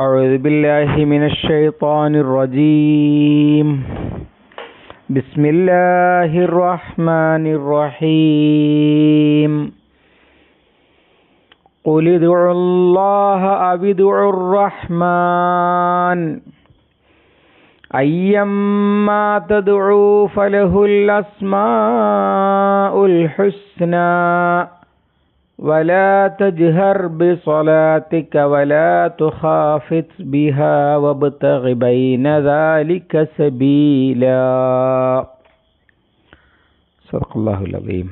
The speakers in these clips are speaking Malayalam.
أعوذ بالله من الشيطان الرجيم. بسم الله الرحمن الرحيم. قل ادعوا الله أو ادعوا الرحمن. أيما تدعوا فله الأسماء الحسنى. ولا تجهر بصلاتك ولا تخافت بها وابتغ بين ذلك سبيلا صدق الله العظيم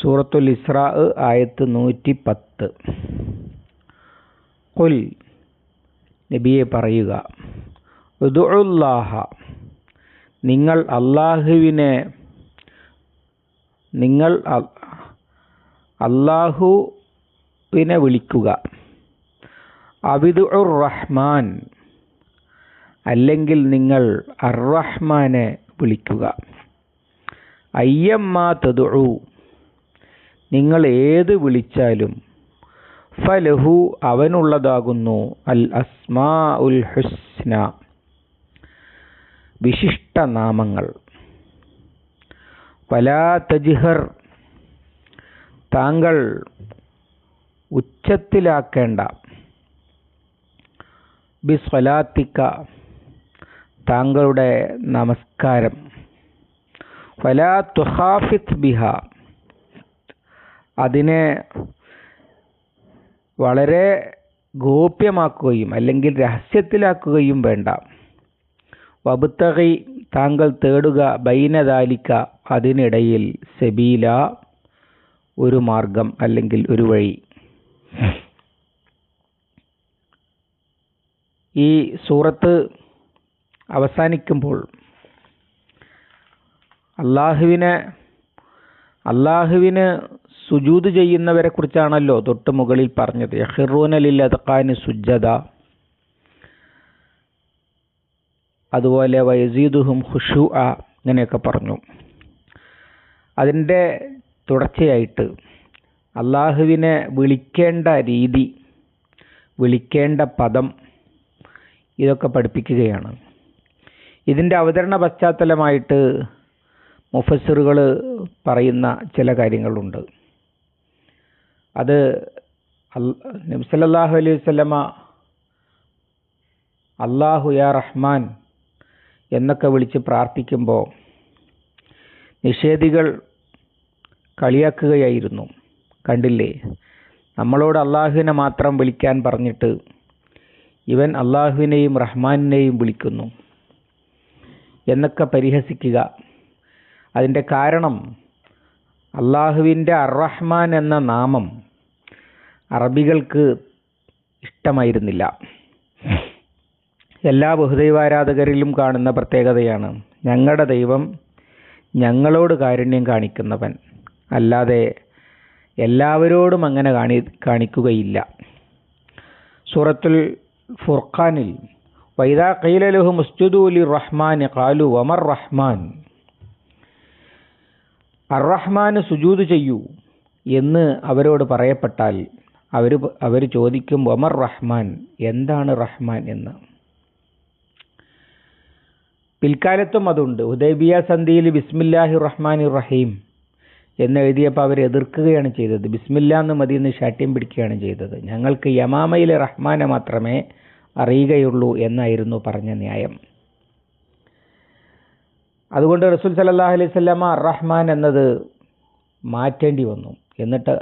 സൂറത്തുൽ ഇസ്രാ ആയത്ത് നൂറ്റി പത്ത് കുൽ നബിയെ പറയുക ഉദുല്ലാഹ നിങ്ങൾ അള്ളാഹുവിനെ നിങ്ങൾ അള്ളാഹുവിനെ വിളിക്കുക. അബിദുർ റഹ്മാൻ അല്ലെങ്കിൽ നിങ്ങൾ അർറഹ്മാനെ വിളിക്കുക. അയ്യമ്മ തതുഴു നിങ്ങൾ ഏത് വിളിച്ചാലും ഫലഹു അവനുള്ളതാകുന്നു അൽ അസ്മാ ഉൽ ഹുസ്ന വിശിഷ്ടനാമങ്ങൾ വലാ തജിഹർ. താങ്കൾ ഉച്ചത്തിലാക്കേണ്ട. ബിസ്വലാത്തിക്ക. താങ്കളുടെ നമസ്കാരം. വലാ തുഹാഫിത് ബിഹ. അതിനെ വളരെ ഗോപ്യമാക്കുകയും അല്ലെങ്കിൽ രഹസ്യത്തിലാക്കുകയും വേണ്ട. വബുത്തകി താങ്കൾ തേടുക ബൈനദാലിക്ക അതിനിടയിൽ സെബീല ഒരു മാർഗം അല്ലെങ്കിൽ ഒരു വഴി. ഈ സൂറത്ത് അവസാനിക്കുമ്പോൾ അള്ളാഹുവിനെ അള്ളാഹുവിന് സുജൂത് ചെയ്യുന്നവരെ കുറിച്ചാണല്ലോ തൊട്ട് മുകളിൽ പറഞ്ഞത്. യഹിറൂനലിൽ അതക്കാന് സുജത അതുപോലെ വൈസീദുഹും ഹുഷു ആ ഇങ്ങനെയൊക്കെ പറഞ്ഞു. അതിന്റെ തുടർച്ചയായിട്ട് അള്ളാഹുവിനെ വിളിക്കേണ്ട രീതി വിളിക്കേണ്ട പദം ഇതൊക്കെ പഠിപ്പിക്കുകയാണ്. ഇതിന്റെ അവതരണ പശ്ചാത്തലമായിട്ട് മുഫസ്സിറുകൾ പറയുന്ന ചില കാര്യങ്ങളുണ്ട്. അത് നബ്സല്ലാഹു അലൈഹി അലൈവല്ല അള്ളാഹു യാ റഹ്മാൻ എന്നൊക്കെ വിളിച്ച് പ്രാർത്ഥിക്കുമ്പോൾ നിഷേധികൾ കളിയാക്കുകയായിരുന്നു. കണ്ടില്ലേ? നമ്മളോട് അള്ളാഹുവിനെ മാത്രം വിളിക്കാൻ പറഞ്ഞിട്ട് ഇവൻ അള്ളാഹുവിനെയും റഹ്മാനിനെയും വിളിക്കുന്നു എന്നൊക്കെ പരിഹസിക്കുക. അതിന്റെ കാരണം അള്ളാഹുവിന്റെ അറഹ്മാൻ എന്ന നാമം അറബികൾക്ക് ഇഷ്ടമായിരുന്നില്ല. എല്ലാ ബഹുദൈവാരാധകരിലും കാണുന്ന പ്രത്യേകതയാണ്. ഞങ്ങളുടെ ദൈവം ഞങ്ങളോട് കാരുണ്യം കാണിക്കുന്നവൻ. അല്ലാതെ എല്ലാവരോടും അങ്ങനെ കാണി കാണിക്കുകയില്ല. സൂറത്തുൽ ഫുർഖാനിൽ വൈദാ കൈലലുഹു മുസ്തുദൂലി റഹ്മാൻ കാലു വമർ റഹ്മാൻ. അറഹ്മാന് സുജൂത് ചെയ്യൂ എന്ന് അവരോട് പറയപ്പെട്ടാൽ അവർ അവർ ചോദിക്കും വമർ റഹ്മാൻ എന്താണ് റഹ്മാൻ എന്ന്? പിൽക്കാലത്തും അതുണ്ട്. ഉദയബിയ സന്ധിയിൽ ബിസ്മില്ലാഹി റഹ്മാൻ റഹീം എന്ന് എഴുതിയപ്പോൾ അവർ എതിർക്കുകയാണ് ചെയ്തത്. ബിസ്മില്ല എന്ന് മതി എന്ന് ശാഠ്യം പിടിക്കുകയാണ് ചെയ്തത്. ഞങ്ങൾക്ക് യമാമയിലെ റഹ്മാനെ മാത്രമേ അറിയുകയുള്ളൂ എന്നായിരുന്നു പറഞ്ഞ ന്യായം. അതുകൊണ്ട് റസൂൽ സലല്ലാഹു അലൈഹി സ്വല്ലാമ റഹ്മാൻ എന്നത് മാറ്റേണ്ടി വന്നു. എന്നിട്ട്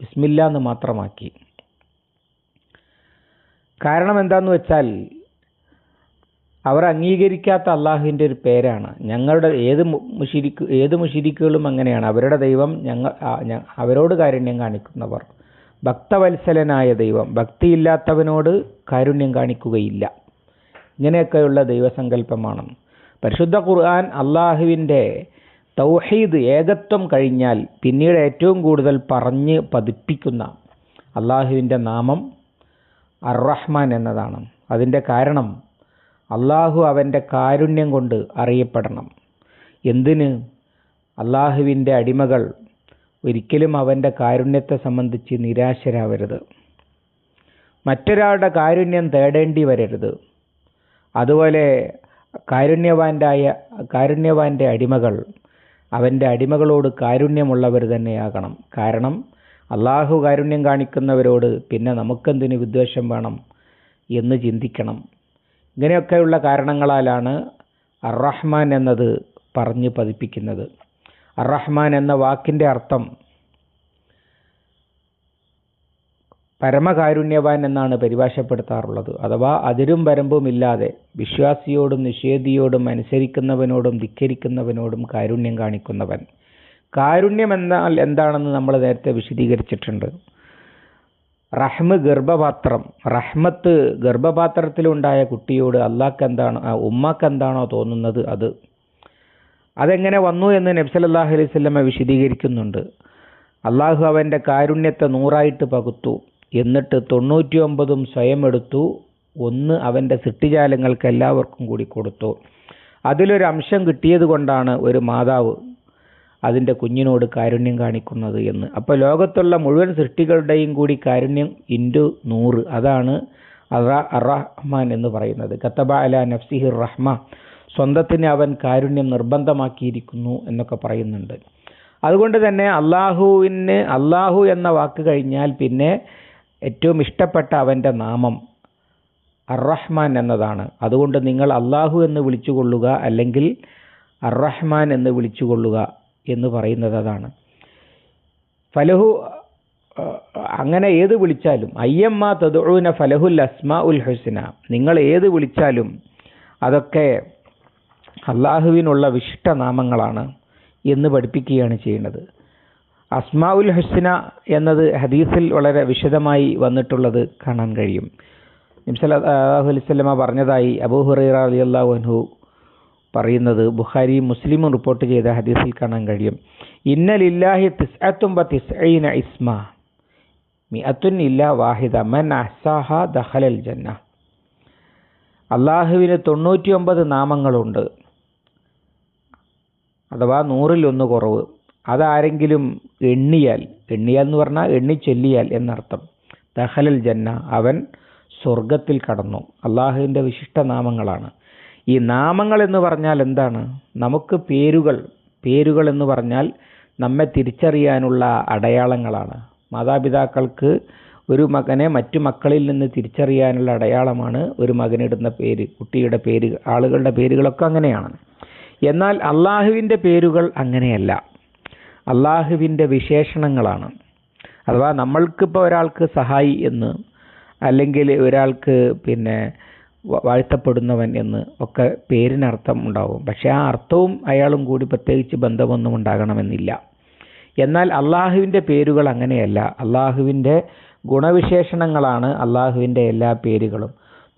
ബിസ്മില്ല എന്ന് മാത്രമാക്കി. കാരണം എന്താന്ന് വെച്ചാൽ അവർ അംഗീകരിക്കാത്ത അള്ളാഹുവിന്റെ ഒരു പേരാണ്. ഞങ്ങളുടെ ഏത് മുഷിരിക്ക് ഏത് മുഷിരിക്കുകളും അങ്ങനെയാണ്. അവരുടെ ദൈവം ഞങ്ങൾ അവരോട് കാരുണ്യം കാണിക്കുന്നവർ. ഭക്തവത്സലനായ ദൈവം ഭക്തിയില്ലാത്തവനോട് കാരുണ്യം കാണിക്കുകയില്ല. ഇങ്ങനെയൊക്കെയുള്ള ദൈവസങ്കല്പമാണ്. പരിശുദ്ധ ഖുർആൻ അള്ളാഹുവിന്റെ തൗഹീദ് ഏകത്വം കഴിഞ്ഞാൽ പിന്നീട് ഏറ്റവും കൂടുതൽ പറഞ്ഞ് പതിപ്പിക്കുന്ന അള്ളാഹുവിന്റെ നാമം അർറഹ്മാൻ എന്നതാണ്. അതിന്റെ കാരണം അള്ളാഹു അവന്റെ കാരുണ്യം കൊണ്ട് അറിയപ്പെടണം. എന്തിന്? അള്ളാഹുവിന്റെ അടിമകൾ ഒരിക്കലും അവന്റെ കാരുണ്യത്തെ സംബന്ധിച്ച് നിരാശരാവരുത്. മറ്റൊരാളുടെ കാരുണ്യം തേടേണ്ടി വരരുത്. അതുപോലെ കാരുണ്യവാന്റായ കാരുണ്യവാന്റെ അടിമകൾ അവന്റെ അടിമകളോട് കാരുണ്യമുള്ളവർ തന്നെയാകണം. കാരണം അള്ളാഹു കാരുണ്യം കാണിക്കുന്നവരോട് പിന്നെ നമുക്കെന്തിന് വിദ്വേഷം വേണം എന്ന് ചിന്തിക്കണം. ഇങ്ങനെയൊക്കെയുള്ള കാരണങ്ങളാലാണ് അറഹ്മാൻ എന്നത് പറഞ്ഞ് പതിപ്പിക്കുന്നത്. അറഹ്മാൻ എന്ന വാക്കിന്റെ അർത്ഥം പരമകാരുണ്യവാൻ എന്നാണ് പരിഭാഷപ്പെടുത്താറുള്ളത്. അഥവാ അതിരും വരമ്പുമില്ലാതെ വിശ്വാസിയോടും നിഷേധിയോടും അനുസരിക്കുന്നവനോടും ധിക്കരിക്കുന്നവനോടും കാരുണ്യം കാണിക്കുന്നവൻ. കാരുണ്യം എന്നാൽ എന്താണെന്ന് നമ്മൾ നേരത്തെ വിശദീകരിച്ചിട്ടുണ്ട്. റഹ്മ് ഗർഭപാത്രം. റഹ്മത്ത് ഗർഭപാത്രത്തിലുണ്ടായ കുട്ടിയോട് അള്ളാഹ്ക്ക് എന്താണ് ഉമ്മാക്ക് എന്താണോ തോന്നുന്നത് അത്? അതെങ്ങനെ വന്നു എന്ന് നബ്സലല്ലാഹു അലൈഹി സ്വല്ലമ്മ വിശദീകരിക്കുന്നുണ്ട്. അള്ളാഹു അവന്റെ കാരുണ്യത്തെ നൂറായിട്ട് പകുത്തു. എന്നിട്ട് തൊണ്ണൂറ്റി ഒമ്പതും സ്വയം എടുത്തു ഒന്ന് അവന്റെ സിട്ടിജാലങ്ങൾക്ക് എല്ലാവർക്കും കൂടി കൊടുത്തു. അതിലൊരു അംശം കിട്ടിയത് കൊണ്ടാണ് ഒരു മാതാവ് അതിന്റെ കുഞ്ഞിനോട് കാരുണ്യം കാണിക്കുന്നത് എന്ന്. അപ്പോൾ ലോകത്തുള്ള മുഴുവൻ സൃഷ്ടികളുടെയും കൂടി കാരുണ്യം ഇന്റു നൂറ്. അതാണ് അറാ അറഹ്മാൻ എന്ന് പറയുന്നത്. കത്തബ അല നഫ്സിഹിർ റഹ്മ. സ്വന്തത്തിന് അവൻ കാരുണ്യം നിർബന്ധമാക്കിയിരിക്കുന്നു എന്നൊക്കെ പറയുന്നുണ്ട്. അതുകൊണ്ട് തന്നെ അള്ളാഹുവിന് അള്ളാഹു എന്ന വാക്ക് കഴിഞ്ഞാൽ പിന്നെ ഏറ്റവും ഇഷ്ടപ്പെട്ട അവന്റെ നാമം അറഹ്മാൻ എന്നതാണ്. അതുകൊണ്ട് നിങ്ങൾ അള്ളാഹു എന്ന് വിളിച്ചുകൊള്ളുക അല്ലെങ്കിൽ അറഹ്മാൻ എന്ന് വിളിച്ചുകൊള്ളുക. എന്ന് പറയുന്നത് അതാണ്. ഫലഹു അങ്ങനെ ഏത് വിളിച്ചാലും അയ്യമ്മ തദുന ഫലഹുൽ അസ്മ ഉൽ ഹുസ്ന നിങ്ങൾ ഏത് വിളിച്ചാലും അതൊക്കെ അള്ളാഹുവിനുള്ള വിശിഷ്ട നാമങ്ങളാണ് എന്ന് പഠിപ്പിക്കുകയാണ് ചെയ്യുന്നത് അസ്മാ ഉൽ ഹുസ്ന എന്നത് ഹദീസിൽ വളരെ വിശദമായി വന്നിട്ടുള്ളത് കാണാൻ കഴിയും. നിംസലാഹു അലൈവല്ലമ പറഞ്ഞതായി അബൂ ഹുറൈറ അലി അള്ളാഹു അൻഹു പറയുന്നത് ബുഖാരി മുസ്ലിമും റിപ്പോർട്ട് ചെയ്ത ഹദീസിൽ കാണാൻ കഴിയും. ഇന്നലില്ലാഹി തിസ്അത്തും തിസ്ഈന ഇസ്മ. മിഅത്തുൻ ഇല്ല വാഹിദ മൻ അഹ്സാഹ ദഹലൽ ജന്ന. അള്ളാഹുവിന് തൊണ്ണൂറ്റിയൊമ്പത് നാമങ്ങളുണ്ട്. അഥവാ നൂറിൽ ഒന്ന് കുറവ്. അതാരെങ്കിലും എണ്ണിയാൽ എണ്ണിയാൽ എന്ന് പറഞ്ഞാൽ എണ്ണി ചൊല്ലിയാൽ എന്നർത്ഥം. ദഹലൽ ജന്ന. അവൻ സ്വർഗത്തിൽ കടന്നു. അള്ളാഹുവിന്റെ വിശിഷ്ട നാമങ്ങളാണ്. ഈ നാമങ്ങൾ എന്ന് പറഞ്ഞാൽ എന്താണ്? നമുക്ക് പേരുകൾ പേരുകൾ എന്ന് പറഞ്ഞാൽ നമ്മെ തിരിച്ചറിയാനുള്ള അടയാളങ്ങളാണ്. മാതാപിതാക്കൾക്ക് ഒരു മകനെ മറ്റു മക്കളിൽ നിന്ന് തിരിച്ചറിയാനുള്ള അടയാളമാണ് ഒരു മകനിടുന്ന പേര് കുട്ടിയുടെ പേര് ആളുകളുടെ പേരുകളൊക്കെ അങ്ങനെയാണ്. എന്നാൽ അള്ളാഹുവിന്റെ പേരുകൾ അങ്ങനെയല്ല. അള്ളാഹുവിന്റെ വിശേഷണങ്ങളാണ്. അഥവാ നമ്മൾക്കിപ്പോൾ ഒരാൾക്ക് സഹായി എന്ന് അല്ലെങ്കിൽ ഒരാൾക്ക് പിന്നെ വാഴ്ത്തപ്പെടുന്നവൻ എന്ന് ഒക്കെ പേരിനർത്ഥം ഉണ്ടാവും. പക്ഷേ ആ അർത്ഥവും അയാളും കൂടി പ്രത്യേകിച്ച് ബന്ധമൊന്നും ഉണ്ടാകണമെന്നില്ല. എന്നാൽ അള്ളാഹുവിന്റെ പേരുകൾ അങ്ങനെയല്ല. അള്ളാഹുവിന്റെ ഗുണവിശേഷണങ്ങളാണ് അള്ളാഹുവിന്റെ എല്ലാ പേരുകളും.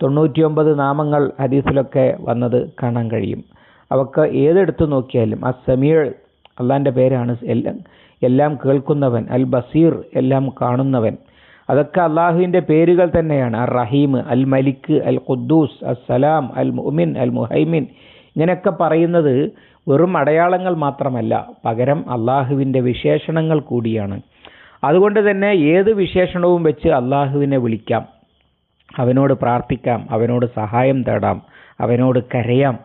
തൊണ്ണൂറ്റിയൊമ്പത് നാമങ്ങൾ ഹദീസിലൊക്കെ വന്നത് കാണാൻ കഴിയും. അവക്ക് ഏതെടുത്ത് നോക്കിയാലും ആ സമീർ അള്ളാന്റെ പേരാണ് എല്ലാം എല്ലാം കേൾക്കുന്നവൻ അൽ ബസീർ എല്ലാം കാണുന്നവൻ. അതൊക്കെ അള്ളാഹുവിന്റെ പേരുകൾ തന്നെയാണ്. അൽ റഹീം അൽ മലിക്ക് അൽ ഖുദ്ദൂസ് അസ്സലാം സലാം അൽ മുഅ്മിൻ അൽ മുഹൈമിൻ ഇങ്ങനെയൊക്കെ പറയുന്നത് വെറും അടയാളങ്ങൾ മാത്രമല്ല പകരം അള്ളാഹുവിന്റെ വിശേഷണങ്ങൾ കൂടിയാണ്. അതുകൊണ്ട് തന്നെ ഏത് വിശേഷണവും വെച്ച് അള്ളാഹുവിനെ വിളിക്കാം. അവനോട് പ്രാർത്ഥിക്കാം അവനോട് സഹായം തേടാം അവനോട് കരയാം.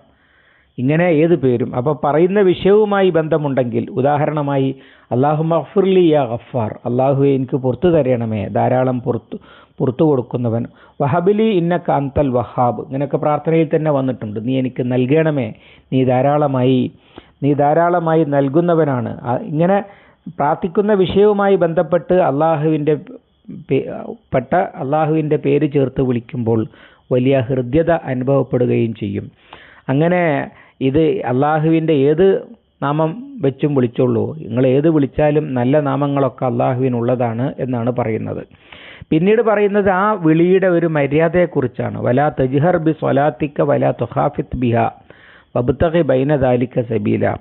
ഇങ്ങനെ ഏത് പേരും? അപ്പോൾ പറയുന്ന വിഷയവുമായി ബന്ധമുണ്ടെങ്കിൽ ഉദാഹരണമായി അള്ളാഹു മഫുർലി യാ ഗഫാർ അള്ളാഹു എനിക്ക് പുറത്തു തരണമേ ധാരാളം പുറത്തു പുറത്തു കൊടുക്കുന്നവൻ. വഹബിലി ഇന്ന കാന്തൽ വഹാബ് ഇങ്ങനെയൊക്കെ പ്രാർത്ഥനയിൽ തന്നെ വന്നിട്ടുണ്ട്. നീ എനിക്ക് നൽകണമേ നീ ധാരാളമായി നീ ധാരാളമായി നൽകുന്നവനാണ്. ഇങ്ങനെ പ്രാർത്ഥിക്കുന്ന വിഷയവുമായി ബന്ധപ്പെട്ട് അള്ളാഹുവിന്റെ പെട്ട അള്ളാഹുവിന്റെ പേര് ചേർത്ത് വിളിക്കുമ്പോൾ വലിയ ഹൃദ്യത അനുഭവപ്പെടുകയും ചെയ്യും. അങ്ങനെ ഇത് അള്ളാഹുവിന്റെ ഏത് നാമം വെച്ചും വിളിച്ചുള്ളൂ നിങ്ങൾ ഏത് വിളിച്ചാലും നല്ല നാമങ്ങളൊക്കെ അള്ളാഹുവിനുള്ളതാണ് എന്നാണ് പറയുന്നത്. പിന്നീട് പറയുന്നത് ആ വിളിയുടെ ഒരു മര്യാദയെക്കുറിച്ചാണ്. വലാ തജിഹർ ബി സ്വലാത്തിക്ക വലാ തുഹാഫിത് ബിഹ വബുത്തഹി ബൈനദാലിക്ക സബീല.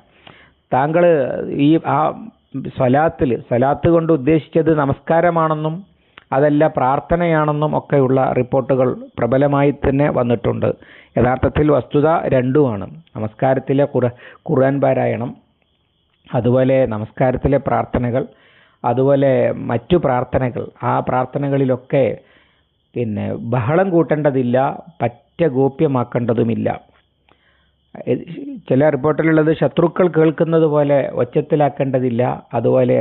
താങ്കൾ ഈ ആ സ്വലാത്തിൽ സ്വലാത്ത് കൊണ്ട് ഉദ്ദേശിച്ചത് നമസ്കാരമാണെന്നും അതല്ല പ്രാർത്ഥനയാണെന്നും ഒക്കെയുള്ള റിപ്പോർട്ടുകൾ പ്രബലമായി തന്നെ വന്നിട്ടുണ്ട്. യഥാർത്ഥത്തിൽ വസ്തുത രണ്ടുമാണ്. നമസ്കാരത്തിലെ ഖുർ ഖുർആൻ പാരായണം അതുപോലെ നമസ്കാരത്തിലെ പ്രാർത്ഥനകൾ അതുപോലെ മറ്റു പ്രാർത്ഥനകൾ. ആ പ്രാർത്ഥനകളിലൊക്കെ പിന്നെ ബഹളം കൂട്ടേണ്ടതില്ല പറ്റ ഗോപ്യമാക്കേണ്ടതുമില്ല. ചില റിപ്പോർട്ടിലുള്ളത് ശത്രുക്കൾ കേൾക്കുന്നത് പോലെ ഒച്ചത്തിലാക്കേണ്ടതില്ല അതുപോലെ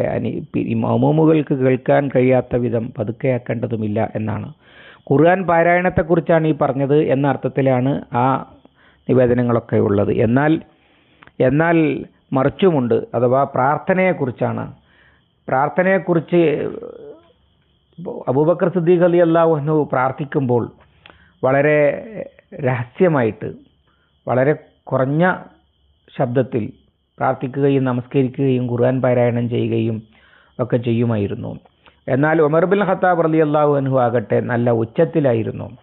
മൗമൂമുകൾക്ക് കേൾക്കാൻ കഴിയാത്ത വിധം പതുക്കെയാക്കേണ്ടതുമില്ല എന്നാണ്. ഖുർആൻ പാരായണത്തെക്കുറിച്ചാണ് ഈ പറഞ്ഞത് എന്ന അർത്ഥത്തിലാണ് ആ നിവേദനങ്ങളൊക്കെ ഉള്ളത്. എന്നാൽ എന്നാൽ മറിച്ചുമുണ്ട് അഥവാ പ്രാർത്ഥനയെക്കുറിച്ചാണ്. പ്രാർത്ഥനയെക്കുറിച്ച് അബൂബക്കർ സിദ്ദീഖ് അലി അള്ളാഹുനു പ്രാർത്ഥിക്കുമ്പോൾ വളരെ രഹസ്യമായിട്ട് വളരെ കുറഞ്ഞ ശബ്ദത്തിൽ പ്രാർത്ഥിക്കുകയും നമസ്കരിക്കുകയും ഖുർആൻ പാരായണം ചെയ്യുകയും ഒക്കെ ചെയ്യുമായിരുന്നു. എന്നാൽ ഉമർ ബിൻ ഖത്താബ് അലി അള്ളാഹു അനുഹു ആകട്ടെ നല്ല ഉച്ചത്തിലായിരുന്നു.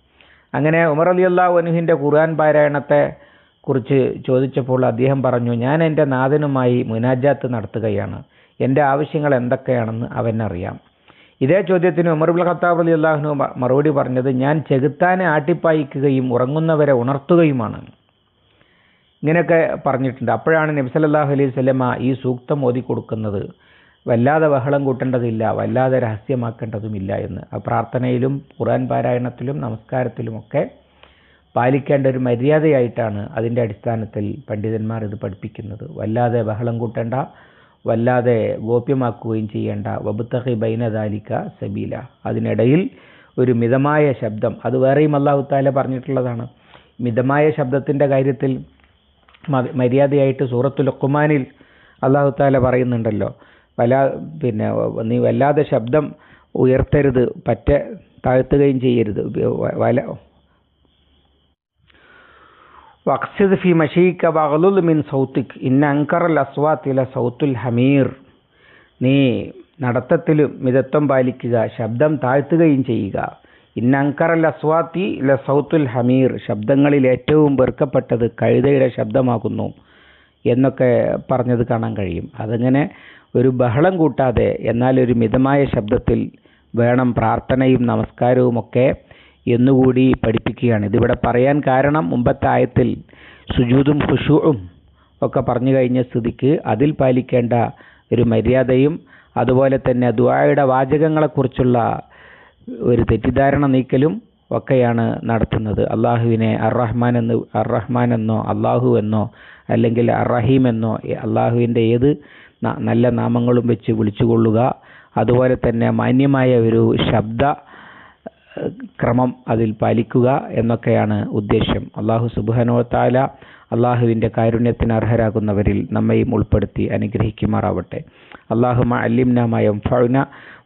അങ്ങനെ ഉമർ അലി അള്ളാഹു അനുഹിന്റെ ഖുർആൻ പാരായണത്തെ കുറിച്ച് ചോദിച്ചപ്പോൾ അദ്ദേഹം പറഞ്ഞു ഞാൻ എന്റെ നാഥനുമായി മുനാജാത്ത് നടത്തുകയാണ്. എന്റെ ആവശ്യങ്ങൾ എന്തൊക്കെയാണെന്ന് അവനറിയാം. ഇതേ ചോദ്യത്തിന് ഉമർ ബിൻ ഖത്താബ് അലി അള്ളാഹുനു മറുപടി പറഞ്ഞത് ഞാൻ ചെകുത്താനെ ആട്ടിപ്പായിക്കുകയും ഉറങ്ങുന്നവരെ ഉണർത്തുകയുമാണ്. ഇങ്ങനെയൊക്കെ പറഞ്ഞിട്ടുണ്ട്. അപ്പോഴാണ് നബി സല്ലല്ലാഹു അലൈഹി സ്വലമ ഈ സൂക്തം ഓതി കൊടുക്കുന്നത്. വല്ലാതെ ബഹളം കൂട്ടേണ്ടതില്ല വല്ലാതെ രഹസ്യമാക്കേണ്ടതുമില്ല എന്ന്. പ്രാർത്ഥനയിലും ഖുർആൻ പാരായണത്തിലും നമസ്കാരത്തിലുമൊക്കെ പാലിക്കേണ്ട ഒരു മര്യാദയായിട്ടാണ് അതിന്റെ അടിസ്ഥാനത്തിൽ പണ്ഡിതന്മാർ ഇത് പഠിപ്പിക്കുന്നത്. വല്ലാതെ ബഹളം കൂട്ടേണ്ട വല്ലാതെ ഗോപ്യമാക്കുകയും ചെയ്യേണ്ട വബുത്തഹി ബൈനദാലിക്ക സബീല. അതിനിടയിൽ ഒരു മിതമായ ശബ്ദം അത് വേറെയും അള്ളാഹു താല പറഞ്ഞിട്ടുള്ളതാണ്. മിതമായ ശബ്ദത്തിന്റെ കാര്യത്തിൽ മര്യാദയായിട്ട് സൂറത്തുൽ ലുഖ്മാനിൽ അള്ളാഹു താല പറയുന്നുണ്ടല്ലോ. വല്ലാ പിന്നെ നീ വല്ലാതെ ശബ്ദം ഉയർത്തരുത് പറ്റ താഴ്ത്തുകയും ചെയ്യരുത്. വല. വക്സിദ് ഫി മഷീക്ക ബഹലുൽ മിൻ സൗത്തിക്. ഇന്ന അങ്കറൽ അസ്വാത്തില സൗത്തുൽ ഹമീർ. നീ നടത്തത്തിലും മിതത്വം പാലിക്കുക ശബ്ദം താഴ്ത്തുകയും ചെയ്യുക. ഇന്ന അൻകറൽ അസ്വാത്തി ല സൗത്തുൽ ഹമീർ ശബ്ദങ്ങളിൽ ഏറ്റവും വെറുക്കപ്പെട്ടത് കഴുതയുടെ ശബ്ദമാകുന്നു എന്നൊക്കെ പറഞ്ഞത് കാണാൻ കഴിയും. അതങ്ങനെ ഒരു ബഹളം കൂട്ടാതെ എന്നാൽ ഒരു മിതമായ ശബ്ദത്തിൽ വേണം പ്രാർത്ഥനയും നമസ്കാരവും ഒക്കെ എന്നുകൂടി പഠിപ്പിക്കുകയാണ്. ഇതിവിടെ പറയാൻ കാരണം മുമ്പത്തെ ആയത്തിൽ സുജൂതും ഖുഷുവും ഒക്കെ പറഞ്ഞു കഴിഞ്ഞ സ്ഥിതിക്ക് അതിൽ പാലിക്കേണ്ട ഒരു മര്യാദയും അതുപോലെ തന്നെ ദുആയുടെ വാചകങ്ങളെക്കുറിച്ചുള്ള ഒരു തെറ്റിദ്ധാരണ നീക്കലും ഒക്കെയാണ് നടത്തുന്നത്. അള്ളാഹുവിനെ അറഹ്മാൻ റഹ്മാൻ എന്ന് അറഹ്മാൻ റഹ്മാൻ എന്നോ അള്ളാഹു എന്നോ അല്ലെങ്കിൽ അറഹീം റഹീം എന്നോ അള്ളാഹുവിന്റെ ഏത് നല്ല നാമങ്ങളും വെച്ച് വിളിച്ചുകൊള്ളുക. അതുപോലെ തന്നെ മാന്യമായ ഒരു ശബ്ദ ക്രമം അതിൽ പാലിക്കുക എന്നൊക്കെയാണ് ഉദ്ദേശ്യം അള്ളാഹു സുബാനോ താല അള്ളാഹുവിന്റെ കാരുണ്യത്തിന് അർഹരാകുന്നവരിൽ നമ്മയും ഉൾപ്പെടുത്തി അനുഗ്രഹിക്കുമാറാവട്ടെ. അള്ളാഹുമ അല്ലിംനമായ ഫൗന